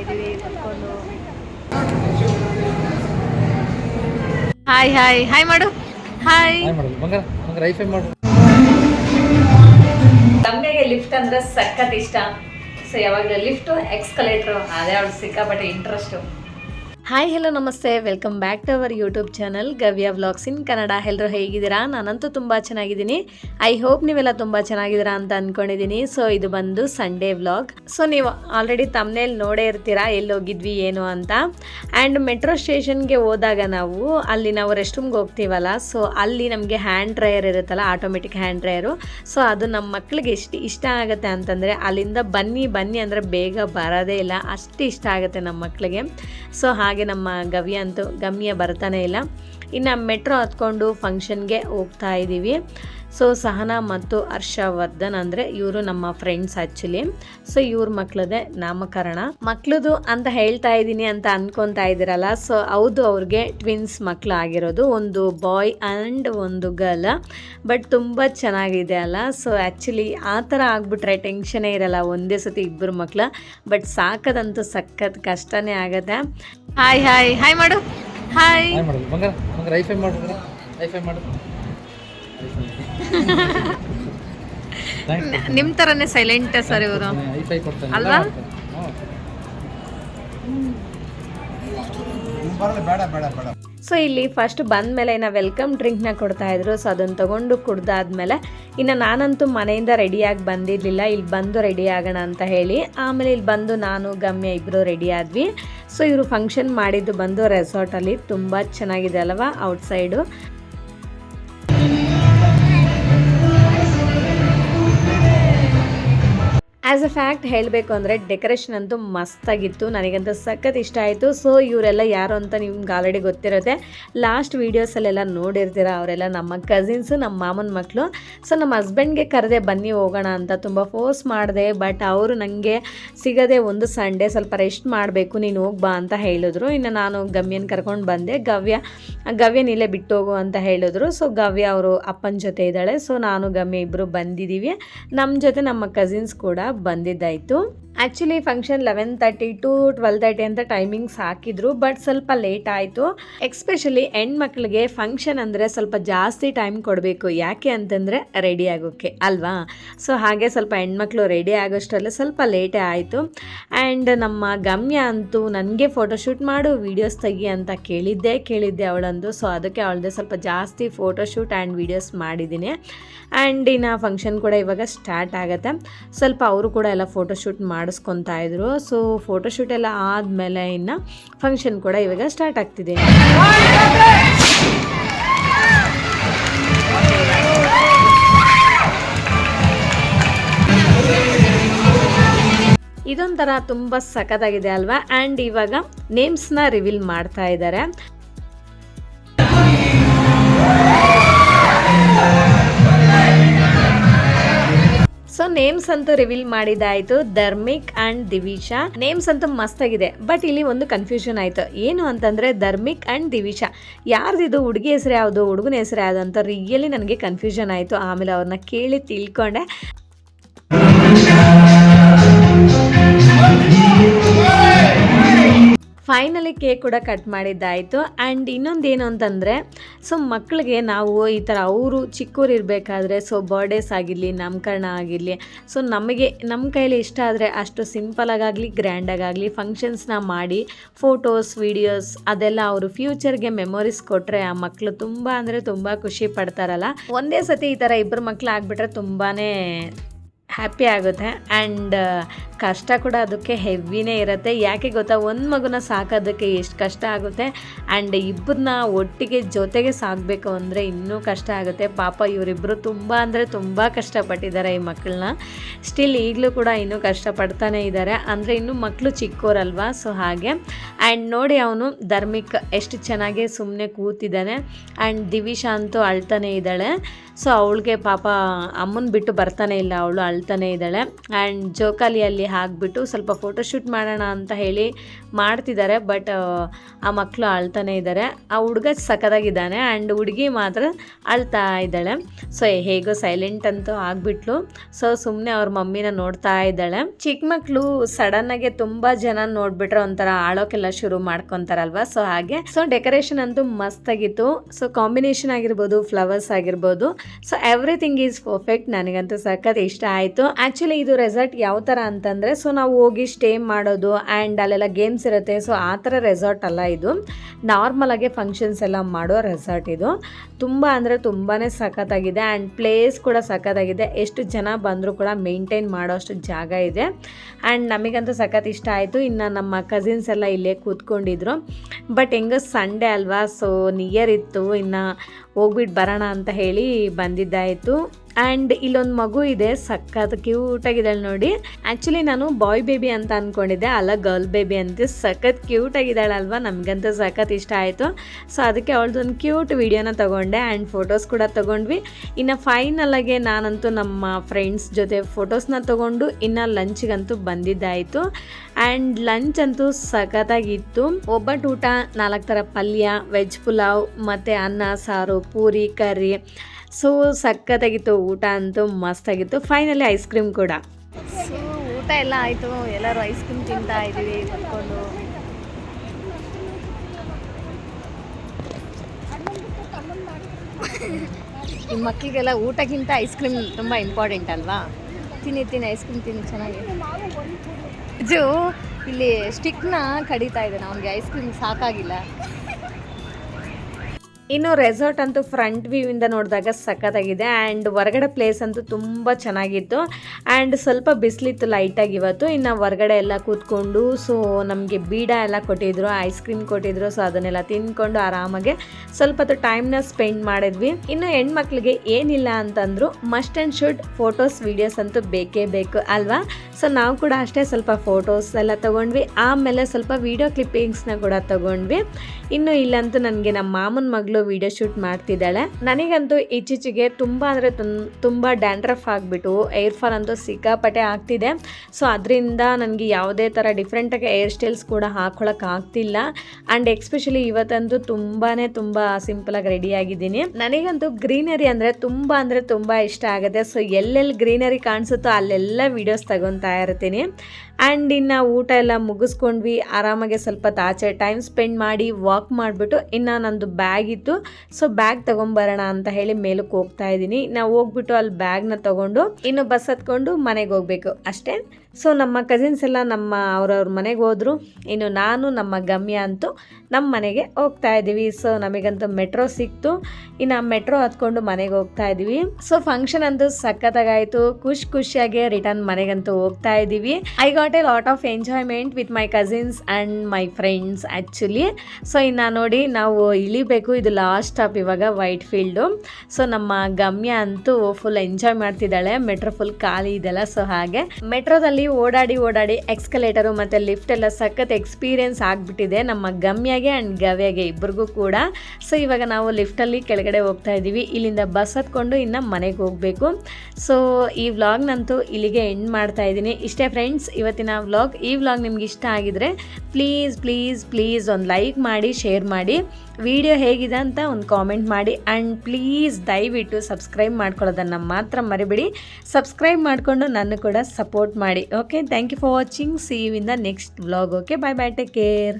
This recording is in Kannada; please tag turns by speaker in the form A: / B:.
A: ಇದೀವಿ ಕುತ್ಕೊಂಡು. ಹಾಯ್ ಹಾಯ್ ಹಾಯ್ ಮಾಡು. ಹಾಯ್ ತಮ್ಮೆಗೆ ಲಿಫ್ಟ್ ಅಂದ್ರೆ ಸಖತ್ ಇಷ್ಟ. ಸೊ ಯಾವಾಗ ಲಿಫ್ಟು ಎಕ್ಸ್ಕಲೇಟ್ರು ಅದೇ ಅವ್ಳು ಸಿಕ್ಕಾಪಟ್ಟೆ ಇಂಟ್ರೆಸ್ಟು ಹಾಯ್ ಹಲೋ ನಮಸ್ತೆ. Welcome back to our YouTube channel Gavya vlogs in Kannada ಎಲ್ಲರೂ ಹೇಗಿದ್ದೀರಾ? ನಾನಂತೂ ತುಂಬ ಚೆನ್ನಾಗಿದ್ದೀನಿ. ಐ ಹೋಪ್ ನೀವೆಲ್ಲ ತುಂಬ ಚೆನ್ನಾಗಿದ್ದೀರಾ ಅಂತ ಅಂದ್ಕೊಂಡಿದ್ದೀನಿ ಸೊ ಇದು ಬಂದು ಸಂಡೇ ವ್ಲಾಗ್ ಸೊ ನೀವು ಆಲ್ರೆಡಿ ತಮ್ಮನೇಲಿ ನೋಡೇ ಇರ್ತೀರಾ ಎಲ್ಲಿ ಹೋಗಿದ್ವಿ ಏನು ಅಂತ. ಆ್ಯಂಡ್ ಮೆಟ್ರೋ ಸ್ಟೇಷನ್ಗೆ ಹೋದಾಗ ನಾವು ಅಲ್ಲಿ ನಾವು ರೆಸ್ಟ್ ರೂಮ್ಗೆ ಹೋಗ್ತೀವಲ್ಲ ಸೊ ಅಲ್ಲಿ ನಮಗೆ ಹ್ಯಾಂಡ್ ಡ್ರೈಯರ್ ಇರುತ್ತಲ್ಲ ಆಟೋಮೆಟಿಕ್ ಹ್ಯಾಂಡ್ ಡ್ರೈಯರು ಸೊ ಅದು ನಮ್ಮ ಮಕ್ಳಿಗೆ ಎಷ್ಟು ಇಷ್ಟ ಆಗುತ್ತೆ ಅಂತಂದರೆ, ಅಲ್ಲಿಂದ ಬನ್ನಿ ಬನ್ನಿ ಅಂದರೆ ಬೇಗ ಬರೋದೇ ಇಲ್ಲ. ಅಷ್ಟು ಇಷ್ಟ ಆಗುತ್ತೆ ನಮ್ಮ ಮಕ್ಕಳಿಗೆ ಸೊ ಹಾಗೆ ನಮ್ಮ ಗವ್ಯ ಅಂತೂ ಗಮ್ಯ ಬರ್ತಾನೆ ಇಲ್ಲ. ಇನ್ನು ಮೆಟ್ರೋ ಹತ್ಕೊಂಡು ಫಂಕ್ಷನ್ಗೆ ಹೋಗ್ತಾ ಇದ್ದೀವಿ ಸೊ ಸಹನಾ ಮತ್ತು ಹರ್ಷವರ್ಧನ್ ಅಂದರೆ ಇವರು ನಮ್ಮ ಫ್ರೆಂಡ್ಸ್ ಆ್ಯಕ್ಚುಲಿ ಸೊ ಇವ್ರ ಮಕ್ಕಳದೇ ನಾಮಕರಣ. ಮಕ್ಳದು ಅಂತ ಹೇಳ್ತಾ ಇದ್ದೀನಿ ಅಂತ ಅನ್ಕೊತಾ ಇದ್ದೀರಲ್ಲ ಸೊ ಹೌದು, ಅವ್ರಿಗೆ ಟ್ವಿನ್ಸ್ ಮಕ್ಕಳು ಆಗಿರೋದು ಒಂದು ಬಾಯ್ ಆ್ಯಂಡ್ ಒಂದು ಗರ್ಲ್ ಬಟ್ ತುಂಬ ಚೆನ್ನಾಗಿದೆ ಅಲ್ಲ ಸೊ ಆ್ಯಕ್ಚುಲಿ ಆ ಥರ ಆಗಿಬಿಟ್ರೆ ಟೆನ್ಷನೇ ಇರಲ್ಲ ಒಂದೇ ಸತಿ ಇಬ್ಬರು ಮಕ್ಕಳು ಬಟ್ ಸಾಕದಂತೂ ಸಖತ್ ಕಷ್ಟನೇ ಆಗತ್ತೆ. ಹಾಯ್ ಹಾಯ್ ಹಾಯ್ ಮಾಡು. ಹಾಯ್
B: ಮಾಡು. ಬಂಗಾರ
A: ತರನೇ ಸೈಲೆಂಟ್ ಸರ್ ಇವರು. ಅಲ್ವಾ? ಸೊ ಇಲ್ಲಿ ಫಸ್ಟ್ ಬಂದ ಮೇಲೆ ಇನ್ನು ವೆಲ್ಕಮ್ ಡ್ರಿಂಕ್ನ ಕೊಡ್ತಾ ಇದ್ರು. ಸೊ ಅದನ್ನು ತಗೊಂಡು ಕುಡ್ದಾದ್ಮೇಲೆ ಇನ್ನು ನಾನಂತೂ ಮನೆಯಿಂದ ರೆಡಿಯಾಗಿ ಬಂದಿರಲಿಲ್ಲ. ಇಲ್ಲಿ ಬಂದು ರೆಡಿ ಆಗೋಣ ಅಂತ ಹೇಳಿ. ಆಮೇಲೆ ಇಲ್ಲಿ ಬಂದು ನಾನು ಗಮ್ಯ ಇಬ್ಬರು ರೆಡಿ ಆದ್ವಿ. ಸೊ ಇವರು ಫಂಕ್ಷನ್ ಮಾಡಿದ್ದು ಬಂದು ರೆಸಾರ್ಟಲ್ಲಿ ತುಂಬ ಚೆನ್ನಾಗಿದೆ ಅಲ್ವಾ ಔಟ್ಸೈಡು ಆ್ಯಸ್ ಅ ಫ್ಯಾಕ್ಟ್ ಹೇಳಬೇಕು ಅಂದರೆ ಡೆಕೋರೇಷನ್ ಅಂತೂ ಮಸ್ತಾಗಿತ್ತು. ನನಗಂತೂ ಸಖತ್ ಇಷ್ಟ ಆಯಿತು. ಸೊ ಇವರೆಲ್ಲ ಯಾರು ಅಂತ ನಿಮ್ಗೆ ಆಲ್ರೆಡಿ ಗೊತ್ತಿರುತ್ತೆ. ಲಾಸ್ಟ್ ವೀಡಿಯೋಸಲ್ಲೆಲ್ಲ ನೋಡಿರ್ತೀರ? ಅವರೆಲ್ಲ ನಮ್ಮ ಕಸಿನ್ಸು ನಮ್ಮ ಮಾಮನ ಮಕ್ಕಳು ಸೊ ನಮ್ಮ ಹಸ್ಬೆಂಡ್ಗೆ ಕರೆದೆ ಬನ್ನಿ ಹೋಗೋಣ ಅಂತ ತುಂಬ ಫೋರ್ಸ್ ಮಾಡಿದೆ. ಬಟ್ ಅವರು ನನಗೆ ಸಿಗದೆ ಒಂದು ಸಂಡೇ ಸ್ವಲ್ಪ ರೆಸ್ಟ್ ಮಾಡಬೇಕು, ನೀನು ಹೋಗ್ಬಾ ಅಂತ ಹೇಳಿದ್ರು. ಇನ್ನು ನಾನು ಗಮ್ಯನ ಕರ್ಕೊಂಡು ಬಂದೆ. ಗವ್ಯ ಗವ್ಯನ ಇಲ್ಲೇ ಬಿಟ್ಟು ಹೋಗು ಅಂತ ಹೇಳಿದ್ರು. ಸೊ ಗವ್ಯ ಅವರು ಅಪ್ಪನ ಜೊತೆ ಇದ್ದಾಳೆ. ಸೊ ನಾನು ಗಮ್ಯ ಇಬ್ಬರು ಬಂದಿದ್ದೀವಿ ನಮ್ಮ ಜೊತೆ ನಮ್ಮ ಕಸಿನ್ಸ್ ಕೂಡ ಬಂದಿದ್ದಾಯಿತು. Actually function eleven thirty to twelve thirty ಅಂತ ಟೈಮಿಂಗ್ಸ್ ಹಾಕಿದ್ರು ಬಟ್ ಸ್ವಲ್ಪ ಲೇಟ್ ಆಯಿತು. ಎಕ್ಸ್ಪೆಷಲಿ ಹೆಣ್ಮಕ್ಳಿಗೆ ಫಂಕ್ಷನ್ ಅಂದರೆ ಸ್ವಲ್ಪ ಜಾಸ್ತಿ ಟೈಮ್ ಕೊಡಬೇಕು. ಯಾಕೆ ಅಂತಂದರೆ ರೆಡಿ ಆಗೋಕ್ಕೆ ಅಲ್ವಾ? ಸೊ ಹಾಗೆ ಸ್ವಲ್ಪ ಹೆಣ್ಮಕ್ಳು ರೆಡಿ ಆಗೋಷ್ಟರಲ್ಲೇ ಸ್ವಲ್ಪ ಲೇಟೇ ಆಯಿತು. ಆ್ಯಂಡ್ ನಮ್ಮ ಗಮ್ಯ ಅಂತೂ ನನಗೆ ಫೋಟೋಶೂಟ್ ಮಾಡು ವೀಡಿಯೋಸ್ ತೆಗಿ ಅಂತ ಕೇಳಿದ್ದೆ ಕೇಳಿದ್ದೆ ಅವಳಂದು. ಸೊ ಅದಕ್ಕೆ ಅವಳದೇ ಸ್ವಲ್ಪ ಜಾಸ್ತಿ ಫೋಟೋಶೂಟ್ ಆ್ಯಂಡ್ ವೀಡಿಯೋಸ್ ಮಾಡಿದ್ದೀನಿ. ಆ್ಯಂಡ್ ಇನ್ನು ಫಂಕ್ಷನ್ ಕೂಡ ಇವಾಗ ಸ್ಟಾರ್ಟ್ ಆಗುತ್ತೆ. ಸ್ವಲ್ಪ ಅವರು ಕೂಡ ಎಲ್ಲ ಫೋಟೋಶೂಟ್ ಮಾಡಿಸ್ಕೊತಾ ಇದ್ರು. ಸೊ ಫೋಟೋಶೂಟ್ ಎಲ್ಲ ಆದಮೇಲೆ ಇನ್ನು ಫಂಕ್ಷನ್ ಕೂಡ ಇವಾಗ ಸ್ಟಾರ್ಟ್ ಆಗ್ತಿದೆ. ಇದೊಂಥರ ತುಂಬ ಸಖತ್ತಾಗಿದೆ ಅಲ್ವಾ? ಆ್ಯಂಡ್ ಇವಾಗ ನೇಮ್ಸ್ನ ರಿವೀಲ್ ಮಾಡ್ತಾ ಇದ್ದಾರೆ. ಸೊ ನೇಮ್ಸ್ ಅಂತೂ ರಿವೀಲ್ ಮಾಡಿದಾಯ್ತು. ಧರ್ಮಿಕ್ ಅಂಡ್ ದಿವಿಶಾ ನೇಮ್ಸ್ ಅಂತೂ ಮಸ್ತಾಗಿದೆ ಬಟ್ ಇಲ್ಲಿ ಒಂದು ಕನ್ಫ್ಯೂಷನ್ ಆಯ್ತು. ಏನು ಅಂತಂದ್ರೆ ಧರ್ಮಿಕ್ ಅಂಡ್ ದಿವಿಶಾ ಇದು ಹುಡುಗಿ ಹೆಸರು ಯಾವುದು, ಹುಡುಗನ ಹೆಸರು ಯಾವುದು ಅಂತ ರಿಯಲಿ ನನಗೆ ಕನ್ಫ್ಯೂಷನ್ ಆಯಿತು. ಆಮೇಲೆ ಅವ್ರನ್ನ ಕೇಳಿ ತಿಳ್ಕೊಂಡೆ. ಫೈನಲಿ ಕೇಕ್ ಕೂಡ ಕಟ್ ಮಾಡಿದ್ದಾಯಿತು. ಆ್ಯಂಡ್ ಇನ್ನೊಂದೇನು ಅಂತಂದರೆ ಸೊ ಮಕ್ಕಳಿಗೆ ನಾವು ಈ ಥರ ಅವರು ಚಿಕ್ಕವ್ರು ಇರಬೇಕಾದ್ರೆ ಸೊ ಬರ್ಡೇಸ್ ಆಗಿರಲಿ, ನಾಮಕರಣ ಆಗಿರಲಿ ಸೊ ನಮಗೆ ನಮ್ಮ ಕೈಲಿ ಇಷ್ಟ ಆದರೆ ಅಷ್ಟು ಸಿಂಪಲಾಗಾಗಲಿ ಗ್ರ್ಯಾಂಡಾಗಲಿ ಫಂಕ್ಷನ್ಸ್ನ ಮಾಡಿ ಫೋಟೋಸ್ ವೀಡಿಯೋಸ್ ಅದೆಲ್ಲ ಅವರು ಫ್ಯೂಚರ್ಗೆ ಮೆಮೊರೀಸ್ ಕೊಟ್ಟರೆ ಆ ಮಕ್ಕಳು ತುಂಬ ಅಂದರೆ ತುಂಬ ಖುಷಿ ಪಡ್ತಾರಲ್ಲ. ಒಂದೇ ಸತಿ ಈ ಥರ ಇಬ್ಬರು ಮಕ್ಕಳು ಆಗಿಬಿಟ್ರೆ ತುಂಬಾ ಹ್ಯಾಪಿ ಆಗುತ್ತೆ. ಆ್ಯಂಡ್ ಕಷ್ಟ ಕೂಡ ಅದಕ್ಕೆ ಹೆವಿನೇ ಇರುತ್ತೆ. ಯಾಕೆ ಗೊತ್ತಾ? ಒಂದು ಮಗುನ ಸಾಕೋದಕ್ಕೆ ಎಷ್ಟು ಕಷ್ಟ ಆಗುತ್ತೆ. ಆ್ಯಂಡ್ ಇಬ್ಬರನ್ನ ಒಟ್ಟಿಗೆ ಜೊತೆಗೆ ಸಾಕಬೇಕು ಅಂದರೆ ಇನ್ನೂ ಕಷ್ಟ ಆಗುತ್ತೆ. ಪಾಪ ಇವರಿಬ್ಬರು ತುಂಬ ಅಂದರೆ ತುಂಬ ಕಷ್ಟಪಟ್ಟಿದ್ದಾರೆ ಈ ಮಕ್ಕಳನ್ನ ಸ್ಟಿಲ್ ಈಗಲೂ ಕೂಡ ಇನ್ನೂ ಕಷ್ಟಪಡ್ತಾನೆ ಇದ್ದಾರೆ. ಅಂದರೆ ಇನ್ನೂ ಮಕ್ಕಳು ಚಿಕ್ಕೋರಲ್ವಾ? ಸೊ ಹಾಗೆ. ಆ್ಯಂಡ್ ನೋಡಿ ಅವನು ಧರ್ಮಿಕ್, ಎಷ್ಟು ಚೆನ್ನಾಗಿ ಸುಮ್ಮನೆ ಕೂತಿದ್ದಾನೆ. ಆ್ಯಂಡ್ ದಿವಿಶಾ ಅಂತೂ ಅಳ್ತಾನೆ ಇದ್ದಾಳೆ. ಸೊ ಅವಳಿಗೆ ಪಾಪ ಅಮ್ಮನ ಬಿಟ್ಟು ಬರ್ತಾನೆ ಇಲ್ಲ, ಅವಳು ಅಳ್ತಾನೆ ಇದ್ದಾಳೆ. ಆ್ಯಂಡ್ ಜೋಕಾಲಿಯಲ್ಲಿ ಹಾಕ್ಬಿಟ್ಟು ಸ್ವಲ್ಪ ಫೋಟೋಶೂಟ್ ಮಾಡೋಣ ಅಂತ ಹೇಳಿ ಮಾಡ್ತಿದ್ದಾರೆ ಬಟ್ ಆ ಮಕ್ಕಳು ಅಳ್ತಾನೆ ಇದ್ದಾರೆ. ಆ ಹುಡುಗ ಸಖತ್ತಾಗಿದ್ದಾನೆ ಆ್ಯಂಡ್ ಹುಡುಗಿ ಮಾತ್ರ ಅಳ್ತಾ ಇದ್ದಾಳೆ. ಸೊ ಹೇಗೋ ಸೈಲೆಂಟ್ ಅಂತೂ ಆಗಿಬಿಟ್ಲು. ಸೊ ಸುಮ್ಮನೆ ಅವ್ರ ಮಮ್ಮಿನ ನೋಡ್ತಾ ಇದ್ದಾಳೆ. ಚಿಕ್ಕ ಮಕ್ಕಳು ಸಡನ್ನಾಗೆ ತುಂಬ ಜನ ನೋಡಿಬಿಟ್ರೆ ಒಂಥರ ಆಳೋಕೆಲ್ಲ ಶುರು ಮಾಡ್ಕೊತಾರಲ್ವಾ? ಸೊ ಹಾಗೆ. ಸೊ ಡೆಕೋರೇಷನ್ ಅಂತೂ ಮಸ್ತಾಗಿತ್ತು. ಸೊ ಕಾಂಬಿನೇಷನ್ ಆಗಿರ್ಬೋದು ಫ್ಲವರ್ಸ್ ಆಗಿರ್ಬೋದು. ಸೊ ಎವ್ರಿಥಿಂಗ್ ಈಸ್ ಪರ್ಫೆಕ್ಟ್ ನನಗಂತೂ ಸಖತ್ ಇಷ್ಟ ಆಯಿತು. ಆ್ಯಕ್ಚುಲಿ ಇದು ರೆಸಾರ್ಟ್ ಯಾವ ಥರ ಅಂತಂದರೆ ಸೊ ನಾವು ಹೋಗಿ ಸ್ಟೇ ಮಾಡೋದು ಆ್ಯಂಡ್ ಅಲ್ಲೆಲ್ಲ ಗೇಮ್ಸ್ ಇರುತ್ತೆ. ಸೊ ಆ ಥರ ರೆಸಾರ್ಟ್ ಅಲ್ಲ ಇದು. ನಾರ್ಮಲಾಗೆ ಫಂಕ್ಷನ್ಸ್ ಎಲ್ಲ ಮಾಡೋ ರೆಸಾರ್ಟ್ ಇದು. ತುಂಬ ಅಂದರೆ ತುಂಬಾ ಸಖತ್ತಾಗಿದೆ ಆ್ಯಂಡ್ ಪ್ಲೇಸ್ ಕೂಡ ಸಖತ್ತಾಗಿದೆ. ಎಷ್ಟು ಜನ ಬಂದರೂ ಕೂಡ ಮೇಂಟೈನ್ ಮಾಡೋ ಅಷ್ಟು ಜಾಗ ಇದೆ. ಆ್ಯಂಡ್ ನಮಗಂತೂ ಸಖತ್ ಇಷ್ಟ ಆಯಿತು. ಇನ್ನು ನಮ್ಮ ಕಸಿನ್ಸ್ ಎಲ್ಲ ಇಲ್ಲೇ ಕೂತ್ಕೊಂಡಿದ್ರು. ಬಟ್ ಹೆಂಗ ಸಂಡೇ ಅಲ್ವಾ? ಸೊ ನಿಯರ್ ಇತ್ತು. ಇನ್ನು ಹೋಗ್ಬಿಟ್ಟು ಬರೋಣ ಅಂತ ಹೇಳಿ ಬಂದಿದ್ದಾಯಿತು. ಆ್ಯಂಡ್ ಇಲ್ಲೊಂದು ಮಗು ಇದೆ, ಸಖತ್ ಕ್ಯೂಟಾಗಿದ್ದಾಳೆ ನೋಡಿ. ಆ್ಯಕ್ಚುಲಿ ನಾನು ಬಾಯ್ ಬೇಬಿ ಅಂತ ಅಂದ್ಕೊಂಡಿದ್ದೆ ಅಲ್ಲ ಗರ್ಲ್ ಬೇಬಿ ಅಂತ. ಸಖತ್ ಕ್ಯೂಟಾಗಿದ್ದಾಳಲ್ವ ನಮಗಂತೂ ಸಖತ್ ಇಷ್ಟ ಆಯಿತು. ಸೊ ಅದಕ್ಕೆ ಅವಳದೊಂದು ಕ್ಯೂಟ್ ವಿಡಿಯೋನ ತೊಗೊಂಡೆ ಆ್ಯಂಡ್ ಫೋಟೋಸ್ ಕೂಡ ತೊಗೊಂಡ್ವಿ. ಇನ್ನು ಫೈನಲಾಗೆ ನಾನಂತೂ ನಮ್ಮ ಫ್ರೆಂಡ್ಸ್ ಜೊತೆ ಫೋಟೋಸ್ನ ತೊಗೊಂಡು ಇನ್ನು ಲಂಚ್ಗಂತೂ ಬಂದಿದ್ದಾಯಿತು. ಆ್ಯಂಡ್ ಲಂಚ್ ಅಂತೂ ಸಖತ್ತಾಗಿತ್ತು. ಒಬ್ಬಟ್ಟು ಊಟ, ನಾಲ್ಕು ಥರ ಪಲ್ಯ ವೆಜ್ ಪುಲಾವ್, ಮತ್ತು ಅನ್ನ, ಸಾರು, ಪೂರಿ ಕರಿ ಸೊ ಸಖತ್ತಾಗಿತ್ತು. ಊಟ ಅಂತೂ ಮಸ್ತಾಗಿತ್ತು. ಫೈನಲಿ ಐಸ್ ಕ್ರೀಮ್ ಕೂಡ. ಸೊ ಊಟ ಎಲ್ಲ ಆಯಿತು. ಎಲ್ಲರೂ ಐಸ್ ಕ್ರೀಮ್ ತಿಂತಾ ಇದ್ದೀವಿ ಕುತ್ಕೊಂಡು ಈ ಮಕ್ಕಳಿಗೆಲ್ಲ ಊಟಕ್ಕಿಂತ ಐಸ್ ಕ್ರೀಮ್ ತುಂಬ ಇಂಪಾರ್ಟೆಂಟ್ ಅಲ್ವಾ? ತಿನ್ನಿ ತಿನ್ನಿ ಐಸ್ ಕ್ರೀಮ್ ತಿನ್ನಿ, ಚೆನ್ನಾಗಿ. ಇದು ಇಲ್ಲಿ ಸ್ಟಿಕ್ನ ಕಡಿತಾ ಇದ್ದಾನೆ. ಅವನಿಗೆ ಐಸ್ ಕ್ರೀಮ್ ಸಾಕಾಗಿಲ್ಲ. ಇನ್ನು ರೆಸಾರ್ಟ್ ಅಂತೂ ಫ್ರಂಟ್ ವ್ಯೂ ಇಂದ ನೋಡಿದಾಗ ಸಖತ್ತಾಗಿದೆ ಆ್ಯಂಡ್ ಹೊರಗಡೆ ಪ್ಲೇಸ್ ಅಂತೂ ತುಂಬ ಚೆನ್ನಾಗಿತ್ತು ಆ್ಯಂಡ್ ಸ್ವಲ್ಪ ಬಿಸಿಲಿತ್ತು ಲೈಟಾಗಿ ಇವತ್ತು. ಇನ್ನು ಹೊರಗಡೆ ಎಲ್ಲ ಕೂತ್ಕೊಂಡು ಸೊ ನಮಗೆ ಬೀಡ ಎಲ್ಲ ಕೊಟ್ಟಿದ್ರು ಐಸ್ ಕ್ರೀಮ್ ಕೊಟ್ಟಿದ್ರು ಸೊ ಅದನ್ನೆಲ್ಲ ತಿಂದ್ಕೊಂಡು ಆರಾಮಾಗಿ ಸ್ವಲ್ಪ ಹೊತ್ತು ಟೈಮ್ನ ಸ್ಪೆಂಡ್ ಮಾಡಿದ್ವಿ. ಇನ್ನು ಹೆಣ್ಮಕ್ಳಿಗೆ ಏನಿಲ್ಲ ಅಂತಂದ್ರು must and should photos videos ಅಂತೂ ಬೇಕೇ ಬೇಕು ಅಲ್ವಾ? ಸೊ ನಾವು ಕೂಡ ಅಷ್ಟೇ ಸ್ವಲ್ಪ ಫೋಟೋಸ್ ಎಲ್ಲ ತೊಗೊಂಡ್ವಿ. ಆಮೇಲೆ ಸ್ವಲ್ಪ ವೀಡಿಯೋ ಕ್ಲಿಪ್ಪಿಂಗ್ಸ್ನ ಕೂಡ ತೊಗೊಂಡ್ವಿ. ಇನ್ನು ಇಲ್ಲಂತೂ ನನಗೆ ನಮ್ಮ ಮಾಮನ ಮಗಳು ವಿಡಿಯೋ ಶೂಟ್ ಮಾಡ್ತಿದ್ದಾಳೆ. ನನಗಂತೂ ಇತ್ತೀಚೆಗೆ ತುಂಬ ಅಂದರೆ ತುಂಬ ಡ್ಯಾಂಡ್ರಫ್ ಆಗಿಬಿಟ್ಟು ಏರ್ ಫಾಲ್ ಅಂತೂ ಸಿಕ್ಕಾಪಟ್ಟೆ ಆಗ್ತಿದೆ. ಸೊ ಅದರಿಂದ ನನಗೆ ಯಾವುದೇ ಥರ ಡಿಫ್ರೆಂಟಾಗಿ ಏರ್ ಸ್ಟೈಲ್ಸ್ ಕೂಡ ಆಗ್ತಿಲ್ಲ. ಆ್ಯಂಡ್ ಎಕ್ಸ್ಪೆಷಲಿ ಇವತ್ತಂತೂ ತುಂಬಾ ತುಂಬ ಸಿಂಪಲಾಗಿ ರೆಡಿ ಆಗಿದ್ದೀನಿ. ನನಗಂತೂ ಗ್ರೀನರಿ ಅಂದರೆ ತುಂಬ ಅಂದರೆ ತುಂಬ ಇಷ್ಟ ಆಗುತ್ತೆ. ಸೊ ಎಲ್ಲೆಲ್ಲಿ ಗ್ರೀನರಿ ಕಾಣಿಸುತ್ತೋ ಅಲ್ಲೆಲ್ಲ ವೀಡಿಯೋಸ್ ತಗೊತಾ ಇರ್ತೀನಿ. ಆ್ಯಂಡ್ ಇನ್ನು ಊಟ ಎಲ್ಲ ಮುಗಿಸ್ಕೊಂಡ್ವಿ. ಆರಾಮಾಗಿ ಸ್ವಲ್ಪ ಆಚೆ ಟೈಮ್ ಸ್ಪೆಂಡ್ ಮಾಡಿ ವಾಕ್ ಮಾಡಿಬಿಟ್ಟು ಇನ್ನು ನಂದು ಬ್ಯಾಗ್ ಇತ್ತು ಸೊ ಬ್ಯಾಗ್ ತೊಗೊಂಬರೋಣ ಅಂತ ಹೇಳಿ ಮೇಲಕ್ಕೆ ಹೋಗ್ತಾ ಇದ್ದೀನಿ. ನಾವು ಹೋಗ್ಬಿಟ್ಟು ಅಲ್ಲಿ ಬ್ಯಾಗ್ನ ತೊಗೊಂಡು ಇನ್ನು ಬಸ್ ಹತ್ಕೊಂಡು ಮನೆಗೆ ಹೋಗ್ಬೇಕು. ಅಷ್ಟೇ? ಸೊ ನಮ್ಮ ಕಸಿನ್ಸ್ ಎಲ್ಲ ನಮ್ಮ ಅವ್ರವ್ರ ಮನೆಗೆ ಹೋದರು. ಇನ್ನು ನಾನು, ನಮ್ಮ ಗಮ್ಯ ಅಂತೂ ನಮ್ಮ ಮನೆಗೆ ಹೋಗ್ತಾ ಇದ್ದೀವಿ. ಸೊ ನಮಗಂತೂ ಮೆಟ್ರೋ ಸಿಕ್ತು. ಇನ್ನು ಮೆಟ್ರೋ ಹತ್ಕೊಂಡು ಮನೆಗೆ ಹೋಗ್ತಾ ಇದ್ದೀವಿ. ಸೊ ಫಂಕ್ಷನ್ ಅಂತೂ ಸಖತ್ತಾಗಾಯಿತು. ಖುಷಿ ಖುಷಿಯಾಗಿ ರಿಟರ್ನ್ ಮನೆಗಂತೂ ಹೋಗ್ತಾ ಇದ್ದೀವಿ. I got a lot of enjoyment with my cousins and my friends actually so ಇನ್ನು ನೋಡಿ ನಾವು ಇಳಿಬೇಕು. ಇದು ಲಾಸ್ಟ್ ಸ್ಟಾಪ್ ಇವಾಗ ವೈಟ್ ಫೀಲ್ಡು ಸೊ ನಮ್ಮ ಗಮ್ಯ ಅಂತೂ ಫುಲ್ ಎಂಜಾಯ್ ಮಾಡ್ತಿದ್ದಾಳೆ. ಮೆಟ್ರೋ ಫುಲ್ ಖಾಲಿ ಇದೆಲ್ಲ. ಸೊ ಹಾಗೆ. ಮೆಟ್ರೋದಲ್ಲಿ ಓಡಾಡಿ ಓಡಾಡಿ ಎಕ್ಸ್ಕಲೇಟರು ಮತ್ತು ಲಿಫ್ಟ್ ಎಲ್ಲ ಸಖತ್ ಎಕ್ಸ್ಪೀರಿಯನ್ಸ್ ಆಗಿಬಿಟ್ಟಿದೆ. ನಮ್ಮ ಗಮ್ಯಾಗೆ ಆ್ಯಂಡ್ ಗವ್ಯಗೆ ಇಬ್ಬರಿಗೂ ಕೂಡ. ಸೊ ಇವಾಗ ನಾವು ಲಿಫ್ಟಲ್ಲಿ ಕೆಳಗಡೆ ಹೋಗ್ತಾ ಇದ್ದೀವಿ. ಇಲ್ಲಿಂದ ಬಸ್ ಹತ್ಕೊಂಡು ಇನ್ನು ಮನೆಗೆ ಹೋಗಬೇಕು. ಸೊ ಈ ವ್ಲಾಗ್ನಂತೂ ಇಲ್ಲಿಗೆ ಎಂಡ್ ಮಾಡ್ತಾ ಇದ್ದೀನಿ. ಇಷ್ಟೇ ಫ್ರೆಂಡ್ಸ್ ಇವತ್ತಿನ ವ್ಲಾಗ್ ಈ ವ್ಲಾಗ್ ನಿಮ್ಗೆ ಇಷ್ಟ ಆಗಿದ್ರೆ ಪ್ಲೀಸ್ ಪ್ಲೀಸ್ ಪ್ಲೀಸ್ ಒಂದು ಲೈಕ್ ಮಾಡಿ ಶೇರ್ ಮಾಡಿ. ವಿಡಿಯೋ ಹೇಗಿದೆ ಅಂತ ಒಂದು ಕಾಮೆಂಟ್ ಮಾಡಿ ಆ್ಯಂಡ್ ಪ್ಲೀಸ್ ದಯವಿಟ್ಟು ಸಬ್ಸ್ಕ್ರೈಬ್ ಮಾಡ್ಕೊಳ್ಳೋದನ್ನು ಮಾತ್ರ ಮರಿಬೇಡಿ. ಸಬ್ಸ್ಕ್ರೈಬ್ ಮಾಡಿಕೊಂಡು ನನ್ನ ಕೂಡ ಸಪೋರ್ಟ್ ಮಾಡಿ. Okay thank you for watching see you in the next vlog okay bye bye take care